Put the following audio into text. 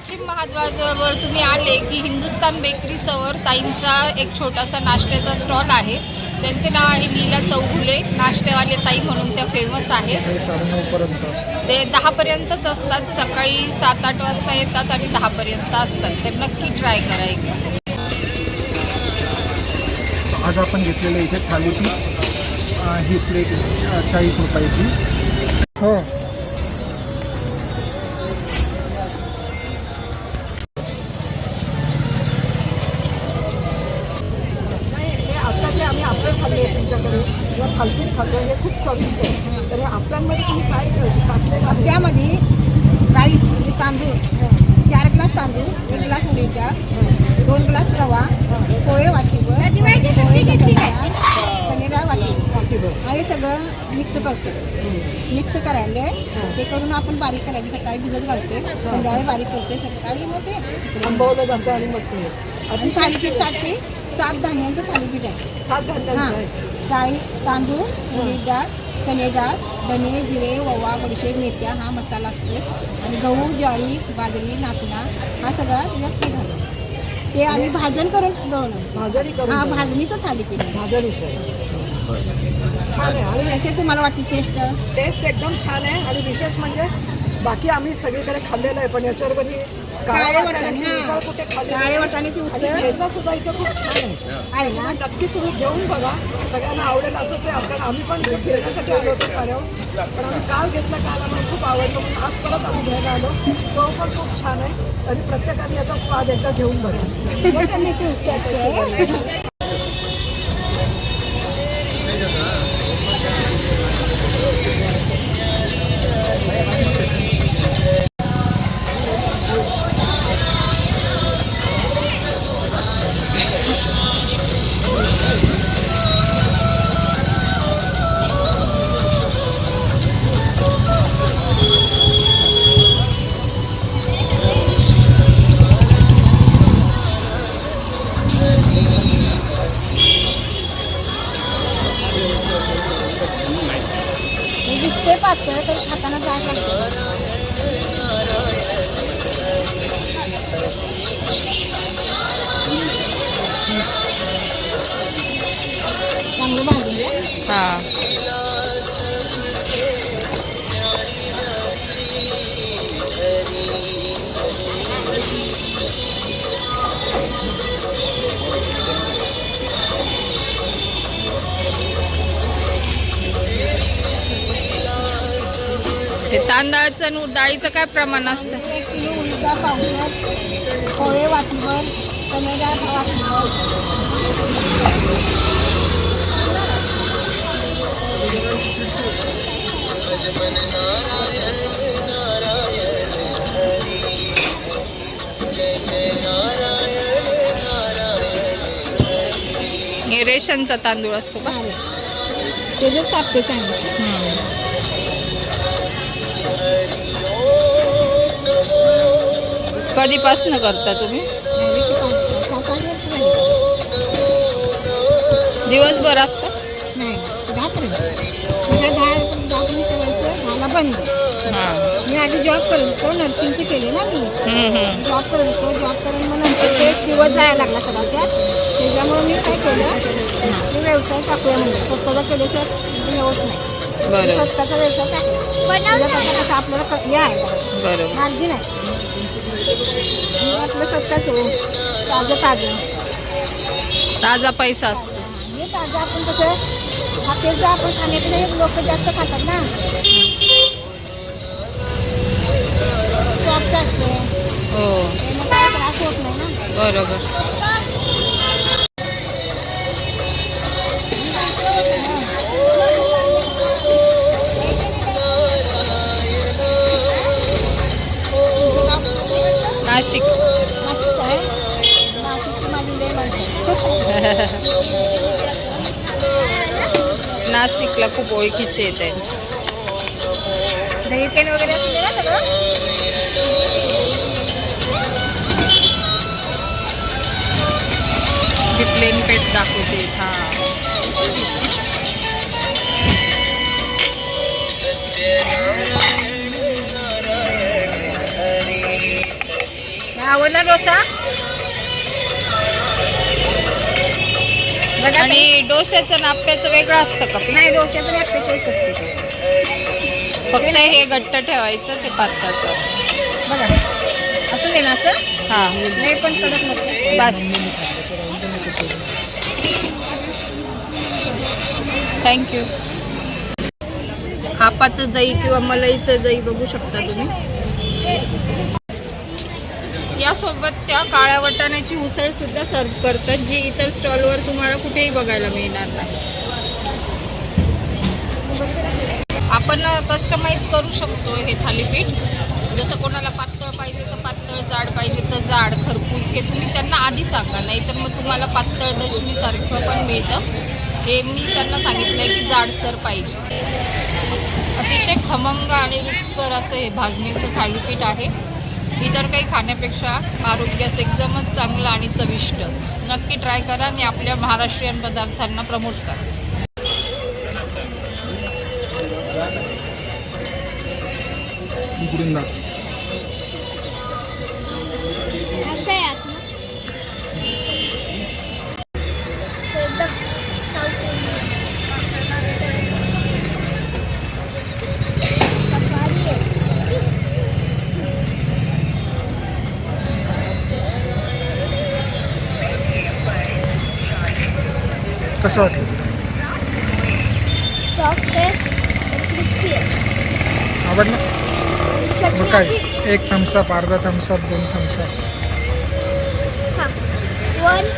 पश्चिम महाद्वाराजवळ तुम्ही आले की हिंदुस्तान बेकरी समोर ताईंचा एक छोटासा नाश्त्याचा स्टॉल आहे. त्यांचे नाव आहे लीला चौगुले. नाश्तेवाले ताई म्हणून त्या फेमस आहेत. साडेनऊपर्यंत असतं ते दहापर्यंतच असतात. सकाळी सात आठ वाजता येतात आणि दहापर्यंत असतात. तर नक्की ट्राय करा एकदा आज आपण घेतलेलं इथे थालीपीठ ही प्लेट चाळीस रुपयाची. हो. आपलं खाल्ले तुमच्याकडे. किंवा थालपीठ खाल्लं हे खूप चविष्ट आहे. तर हे आपल्यांमध्ये तुम्ही काय टाकलेलं आहे त्यामध्ये राईस म्हणजे तांदूळ. चार ग्लास तांदूळ एक ग्लास डाळ दोन ग्लास रवा पोहे पोहे पनीर हे सगळं मिक्स करतो. मिक्स करायला ते करून आपण बारीक करायचे. सकाळी भिजत घालते संध्याकाळी बारीक करते सकाळी मग ते आंबवलं जातं आणि मग ते आणि थालीपीठसाठी सात धान्यांचं थालीपीठ आहे. सात हां. आहे. डाळी तांदूळ उडीद डाळ चणे डाळ धने जिरे ओवा बडीशेप मेथ्या हा मसाला असतो. आणि गहू ज्वारी बाजरी नाचणा हा सगळा त्याच्यात ते घालतो ते आम्ही भाजण करून दळणं भाजणी करून हा. भाजणीचं थालीपीठ आहे. भाजणीचं आहे. छान आहे आणि कसे तुम्हाला वाटते टेस्ट? टेस्ट एकदम छान आहे आणि विशेष म्हणजे बाकी आम्ही सगळीकडे खाल्लेलं आहे पण याच्यावर ही काळ्या वाटाण्याची. उसळ कुठे खाल्ली काळे. वाटाण्याची उसळ. ठेचा सुद्धा इथे खूप छान आहे. नक्की तुम्ही घेऊन बघा. सगळ्यांना आवडेल असंच आहे. कारण आम्ही पण फिरण्यासाठी आलो होतो कार्यावर पण आम्ही काल घेतलं काल आम्हाला खूप आवडलं. म्हणून आज परत आम्ही घ्यायला आलो. चव पण खूप छान आहे. आणि प्रत्येकाने याचा स्वाद एकदा घेऊन बघा. मी दिसते पातळ तर खाताना जाय लागतं चांगलं भाजून हां. ते तांदळाचं आणि डाळीचं काय प्रमाण असतं? एक किलो उलटा पावशर पोहे वाटीभर टमेटा वाटीभर हे रेशनचा तांदूळ असतो का? त्याच्याच तापते चांगलं. कधीपासून करता तुम्ही? दिवसभर असतं? नाही दहापर्यंत बंद मी आधी जॉब करत नर्सिंगचे केले ना मी. जॉब करत जॉब करून मग नंतर ते एक दिवस जायला लागला सगळा त्यात त्याच्यामुळे मी काय केलं मी व्यवसाय टाकूया म्हणजे स्वतःचा केल्याशिवाय होत नाही स्वतःचा व्यवसाय टाकला आपल्याला हे आहे आपलं स्वतःच हो ताजं ताजं. ताजा पैसा असतो. हे ताजं आपण कसं हॉटेलचं आपण खाण्याकडे लोक जास्त खातात ना. सॉफ्ट असतं. हो. त्रास होत नाही ना. बरोबर. नाशिक. नाशिकचं आहे. नाशिकची माझी लय माणसं नाशिकला खूप ओळखीचे त्यांचे. दही तेल वगैरे असते ना सगळं? प्लेन पेट दाखवते. हा. पनीर डोसा. आणि डोस्याचं आणि आप्याचं वेगळं असतं का? नाही डोश्याचं आणि अप्प्याचं एकच पीठ. फक्त हे घट्ट ठेवायचं ते पातळ कर बघा. असं दे ना असं. हा. नाही पण कडक नको. बस. थँक्यू हापाचं दही किंवा मलईचं दही बघू शकता तुम्ही. यासोबत त्या काळ्या वाटाण्याची उसळ सुद्धा सर्व करतात जी इतर स्टॉलवर तुम्हाला कुठेही बघायला मिळणार नाही. आपण कस्टमाइज करू शकतो हे थालीपीठ. जसं कोणाला पातळ पाहिजे तर पातळ जाड पाहिजे तर जाड खरपूस हे तुम्ही त्यांना आधी सांगा नाही तर मग तुम्हाला पातळ दशमीसारखं पण मिळतं. हे मी त्यांना सांगितलं आहे की जाडसर पाहिजे. अतिशय खमंग आणि रुचकर असं हे भाजणीचं थालीपीठ आहे. इतर काही खाण्यापेक्षा आरोग्यास एकदमच चांगलं आणि चविष्ट. नक्की ट्राय करा आणि आपल्या महाराष्ट्रीयन पदार्थांना प्रमोट करा. उघडून कसं वाटलं? सॉफ्ट आवडलं? मग काय एक थम्सअप अर्धा थम्सअप दोन थम्सअप वन